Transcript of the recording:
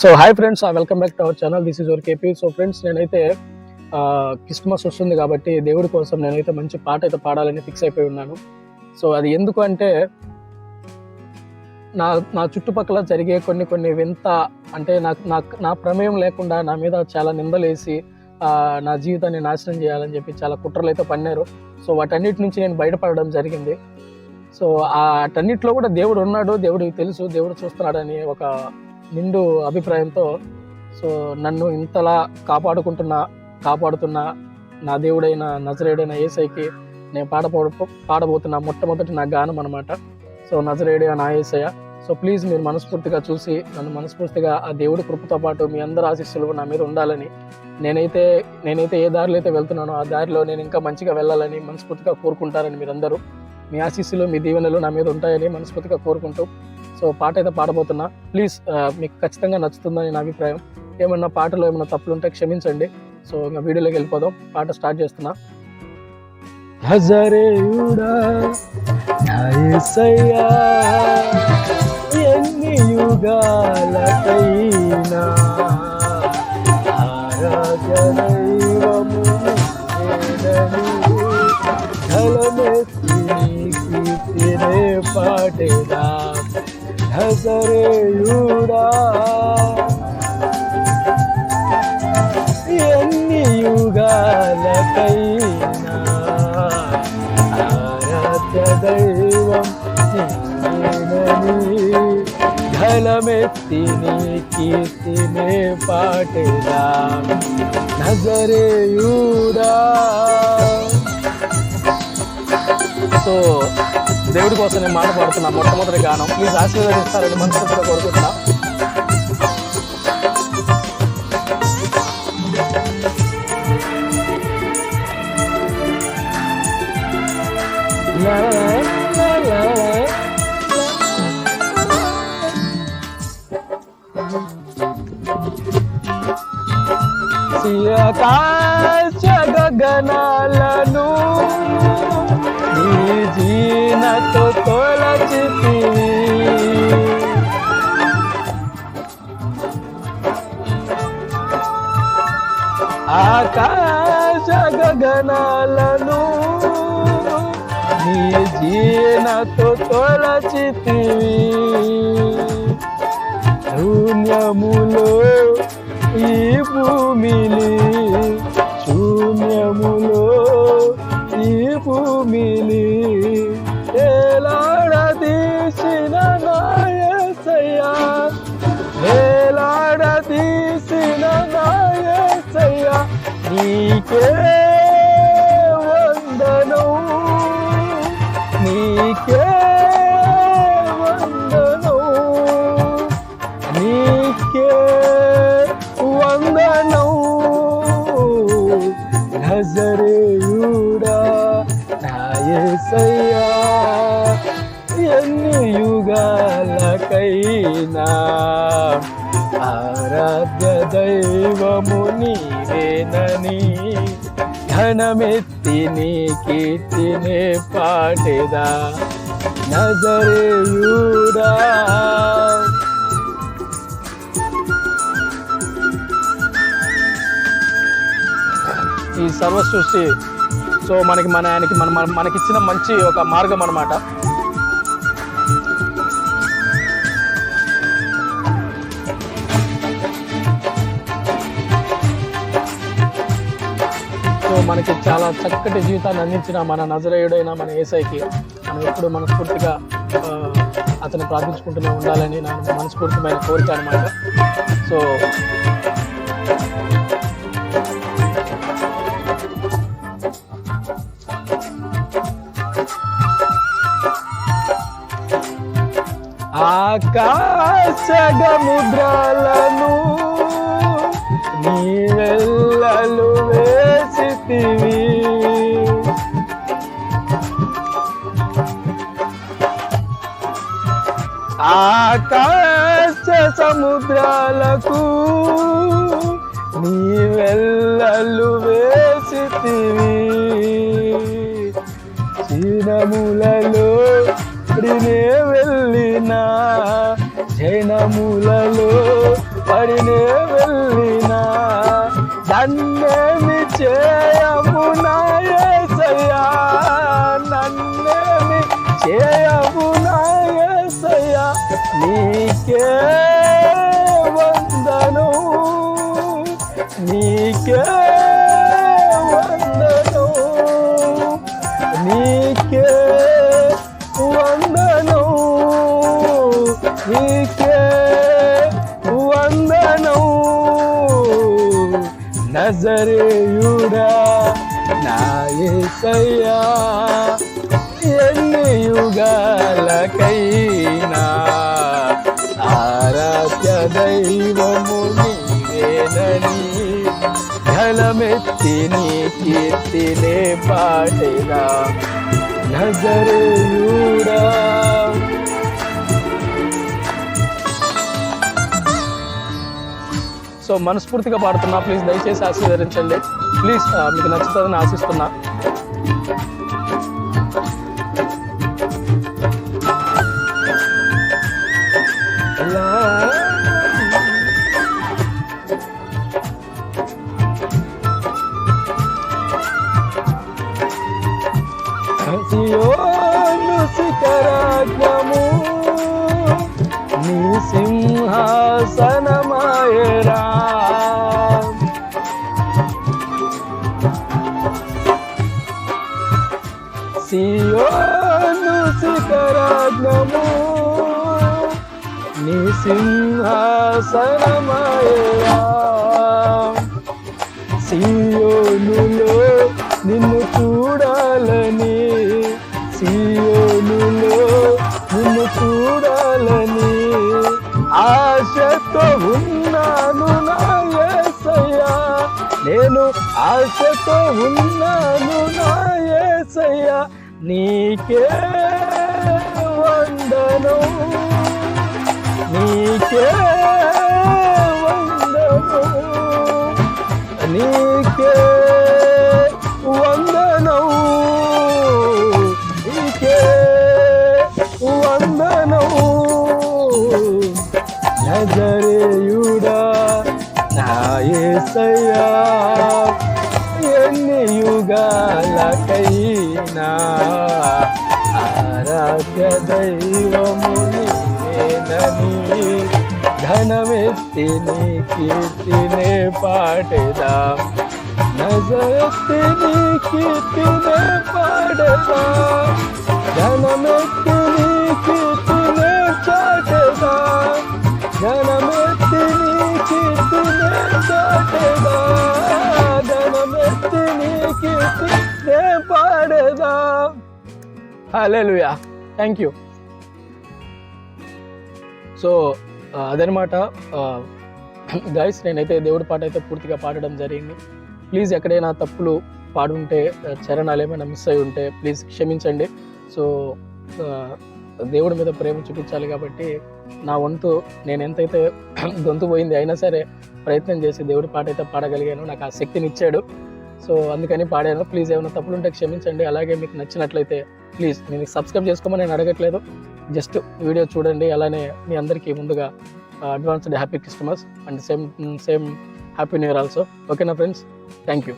So hi friends welcome back to our channel this is or కేపీ so friends నేనైతే Christmas వస్తుంది కాబట్టి దేవుడి కోసం నేనైతే మంచి పాట అయితే పాడాలని ఫిక్స్ అయిపోయి ఉన్నాను. సో అది ఎందుకు అంటే నా నా చుట్టుపక్కల జరిగే కొన్ని కొన్ని వింత అంటే నాకు నాకు నా ప్రమేయం లేకుండా నా మీద చాలా నిందలేసి నా జీవితాన్ని నాశనం చేయాలని చెప్పి చాలా కుట్రలు అయితే పన్నారు. సో వాటన్నిటి నుంచి నేను బయటపడడం జరిగింది. సో వాటన్నిటిలో కూడా దేవుడు ఉన్నాడు దేవుడికి తెలుసు దేవుడు చూస్తున్నాడని ఒక నిండు అభిప్రాయంతో సో నన్ను ఇంతలా కాపాడుకుంటున్నా కాపాడుతున్న నా దేవుడైన నజరేడైన ఏసైకి నేను పాడపో పాడబోతున్నా మొట్టమొదటి నా గానం అనమాట సో నజరేడే నా ఏసయ్య. సో ప్లీజ్ మీరు మనస్ఫూర్తిగా చూసి నన్ను మనస్ఫూర్తిగా ఆ దేవుడి కృపతో పాటు మీ అందరి ఆశీస్సులు నా మీద ఉండాలని నేనైతే నేనైతే ఏ దారిలో అయితే వెళ్తున్నానో ఆ దారిలో నేను ఇంకా మంచిగా వెళ్ళాలని మనస్ఫూర్తిగా కోరుకుంటారని మీరందరూ. మీ ఆశీస్సులు మీ దీవెనలు నా మీద ఉంటాయని మనస్ఫూర్తిగా కోరుకుంటూ సో పాట అయితే పాడబోతున్నా. ప్లీజ్ మీకు ఖచ్చితంగా నచ్చుతుందని నా అభిప్రాయం. ఏమన్నా పాటలో ఏమైనా తప్పులు ఉంటే క్షమించండి. సో ఇంకా వీడియోలోకి వెళ్ళిపోదాం. పాట స్టార్ట్ చేస్తున్నా. హజరేయుడా నా ఎన్ని యుగాలకైనా పాటేదా? దైవము నేనని ధలమెత్తి నీ కీర్తినే పాడేదా హజరేయుడా ఎన్ని యుగాలకైనా ఆరాధ్య దైవం నేనని ఘలమెత్తి దేవుడి కోసం నేను మాట పాడుతున్నా మొట్టమొదటి గానం. ప్లీజ్ ఆశీర్వదిస్తారని మనసులో కోరుకుంటున్నా. గగనాలను నీ జీనతో తొలచితివి ఆకాశ గగనాలను నీ జీనతో తొలచితివి శూన్యములో ఈ భూమిని నీకే వందను నీకే వందను నీకే వందను. నజరేయుడా నాయసయ్యా ఎన్ని యుగాలకైనా ఆరాధ్య దైవము నీవేనని ఘనమెత్తి నీ కీర్తినే పాడేదా. నజరేయూడా. ఈ సర్వ సృష్టి సో మనకి మన ఆయనకి మన మనకిచ్చిన మంచి ఒక మార్గం అన్నమాట మనకి చాలా చక్కటి జీవితాన్ని అందించిన మన నజరేయుడైన మన ఏసైకి మనం ఎప్పుడు మనస్ఫూర్తిగా అతను ప్రార్థించుకుంటూనే ఉండాలని నా మనస్ఫూర్తిమైన కోరిక అనమాట సో ఆకాశగముద్రాలను నీవెల్లలు ఆకాశ సముద్రాలకు నీ వెళ్ళలు వేసితివి. చిరములలో పడినే వెళ్ళిన జైనములలో పడినే వెళ్ళినా నన్నేమి చేయము నాయసయ్యా నన్నేమి చేయము నాయసయ్యా. నీకే వందను నీకే వందను నీకే వందను నీకే వందను నజరేయుడా నాయ ఎన్ని యుగాలకై ఘనమెత్తి నీ కీర్తినే పాడినా. నజరేయుడా సో మనస్ఫూర్తిగా పాడుతున్నా. ప్లీజ్ దయచేసి ఆశీర్వదించండి. ప్లీజ్ మీకు నచ్చుతుందని ఆశిస్తున్నా. సియోను శిఖరాగ్రము నీ సింహాసనమాయరా. సియోను శిఖరాజ్ఞము నీ సింహాసనమాయరా. సియోనులో నిన్ను చూడాలని ఆశతో ఉన్నాను నా యేసయ్యా నీకే వందను. నీకే వందను. నీకే వందనం. నీకే వందనం. నజరేయుడా నా యేసయ్యా ఆరాధ్య దైవము నీవేనని ఘనమెత్తి నీ కీర్తినే పాడేదా నజరెత్తి నీ కీర్తినే పాడేదా ఘనమెత్తి నీ కీర్తినే చాటేదా ఘనమెత్తి నీ కీర్తినే చాటేదా ఘనమెత్తి నీ కీర్తినే పాడేదా హల్లెలూయా థ్యాంక్ యూ. సో అదనమాట గైస్ నేనైతే దేవుడి పాట అయితే పూర్తిగా పాడడం జరిగింది. ప్లీజ్ ఎక్కడైనా తప్పులు పాడుంటే చరణాలు ఏమైనా మిస్ అయి ఉంటే ప్లీజ్ క్షమించండి. సో దేవుడి మీద ప్రేమ చూపించాలి కాబట్టి నా వంతు నేను ఎంతైతే గొంతు పోయింది అయినా సరే ప్రయత్నం చేసి దేవుడి పాట అయితే పాడగలిగాను. నాకు ఆ శక్తిని ఇచ్చాడు. సో అందుకని పాడాను. ప్లీజ్ ఏమైనా తప్పులుంటే క్షమించండి. అలాగే మీకు నచ్చినట్లయితే ప్లీజ్ నేను సబ్స్క్రైబ్ చేసుకోమని నేను అడగట్లేదు. జస్ట్ వీడియో చూడండి. అలానే మీ అందరికీ ముందుగా advanced happy Christmas and same same happy new year also ఓకేనా ఫ్రెండ్స్ థ్యాంక్ యూ